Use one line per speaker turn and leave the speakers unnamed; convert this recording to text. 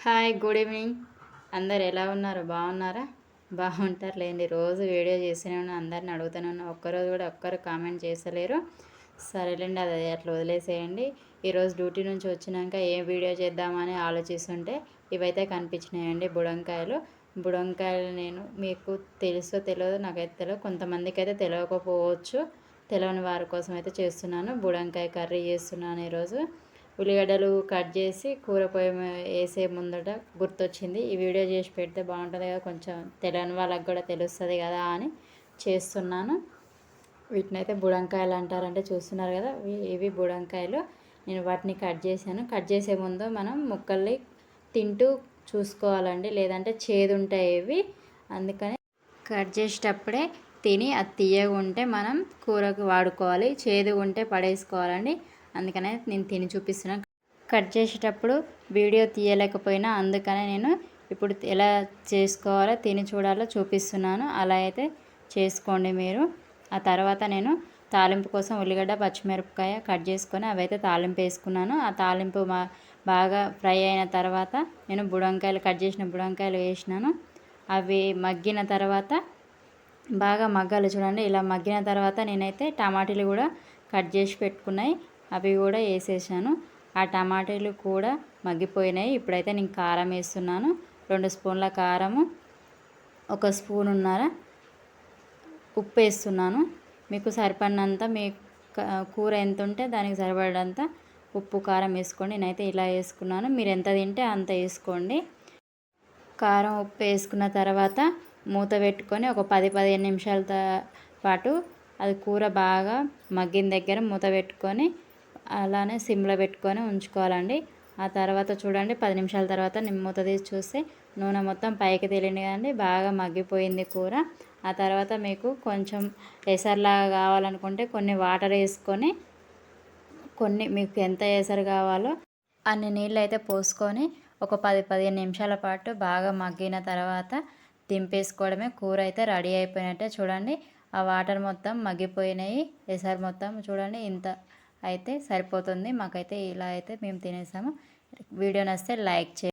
Hi good evening. అందరు ఎలా ఉన్నారు? బాగున్నారా? బాగుంటారు లేండి రోజు వీడియో చేస్తూనే ఉన్నా అందరిని అడుగుతూనే ఉన్నా. ఒక్కరోజు కూడా ఒక్కరు కామెంట్ చేస్తలేరు. సరేలేండి అది అట్లా వదిలేసేయండి. ఈరోజు డ్యూటీ నుంచి వచ్చినాక ఏ వీడియో చేద్దామని ఆలోచిస్తుంటే ఇవైతే కనిపించినాయండి బుడంకాయలు. బుడంకాయలు నేను మీకు తెలుసో తెలియదో నాకైతే తెలియదు. కొంతమందికి అయితే తెలియకపోవచ్చు. తెలియని వారి కోసం అయితే చేస్తున్నాను. బుడంకాయ కర్రీ చేస్తున్నాను ఈరోజు. ఉల్లిగడ్డలు కట్ చేసి కూర పొయ్యి వేసే ముందట గుర్తొచ్చింది. ఈ వీడియో చేసి పెడితే బాగుంటుంది కదా కొంచెం తెలియని వాళ్ళకి కూడా తెలుస్తుంది కదా అని చేస్తున్నాను. వీటిని అయితే బుడంకాయలు అంటారంటే చూస్తున్నారు కదా ఇవి బుడంకాయలు. నేను వాటిని కట్ చేశాను. కట్ చేసే ముందు మనం ముక్కల్ని తింటూ చూసుకోవాలండి. లేదంటే చేదు ఉంటాయి ఇవి. అందుకని కట్ చేసేటప్పుడే తిని అది తీయగా ఉంటే మనం కూరకు వాడుకోవాలి. చేదు ఉంటే పడేసుకోవాలండి. అందుకనే నేను తిని చూపిస్తున్నాను. కట్ చేసేటప్పుడు వీడియో తీయలేకపోయినా అందుకనే నేను ఇప్పుడు ఎలా చేసుకోవాలో తిని చూడాలో చూపిస్తున్నాను. అలా అయితే చేసుకోండి మీరు. ఆ తర్వాత నేను తాలింపు కోసం ఉల్లిగడ్డ పచ్చిమిరపకాయ కట్ చేసుకొని అవైతే తాలింపు వేసుకున్నాను. ఆ తాలింపు బాగా ఫ్రై అయిన తర్వాత నేను బుడంకాయలు కట్ చేసిన బుడంకాయలు వేసినాను. అవి మగ్గిన తర్వాత బాగా మగ్గాలి చూడండి ఇలా మగ్గిన తర్వాత నేనైతే టమాటీలు కూడా కట్ చేసి పెట్టుకున్నాయి. అవి కూడా వేసేసాను. ఆ టమాటాలు కూడా మగ్గిపోయినాయి. ఇప్పుడైతే నేను కారం వేస్తున్నాను. రెండు స్పూన్ల కారము ఒక స్పూన్ ఉన్నార ఉప్పు వేస్తున్నాను. మీకు సరిపడినంత మీ కూర ఎంత ఉంటే దానికి సరిపడంత ఉప్పు కారం వేసుకోండి. నేనైతే ఇలా వేసుకున్నాను. మీరు ఎంత తింటే అంత వేసుకోండి. కారం ఉప్పు వేసుకున్న తర్వాత మూత పెట్టుకొని ఒక పది పదిహేను నిమిషాల పాటు అది కూర బాగా మగ్గిన దగ్గర మూత పెట్టుకొని అలానే సిమ్లో పెట్టుకొని ఉంచుకోవాలండి. ఆ తర్వాత చూడండి పది నిమిషాల తర్వాత నిమ్మూత తీసి చూస్తే నూనె మొత్తం పైకి తేలింది కదండి బాగా మగ్గిపోయింది కూర. ఆ తర్వాత మీకు కొంచెం ఎసర్లాగా కావాలనుకుంటే కొన్ని వాటర్ వేసుకొని కొన్ని మీకు ఎంత ఎసరు కావాలో అన్ని నీళ్ళు అయితే పోసుకొని ఒక పది పదిహేను నిమిషాల పాటు బాగా మగ్గిన తర్వాత దింపేసుకోవడమే కూర అయితే రెడీ అయిపోయినట్టే చూడండి. ఆ వాటర్ మొత్తం మగ్గిపోయినాయి ఎసరు మొత్తం చూడండి ఇంత అయితే సరిపోతుంది. మాకైతే ఇలా అయితే మేము తినేసాము. వీడియో నచ్చితే లైక్ చేయండి.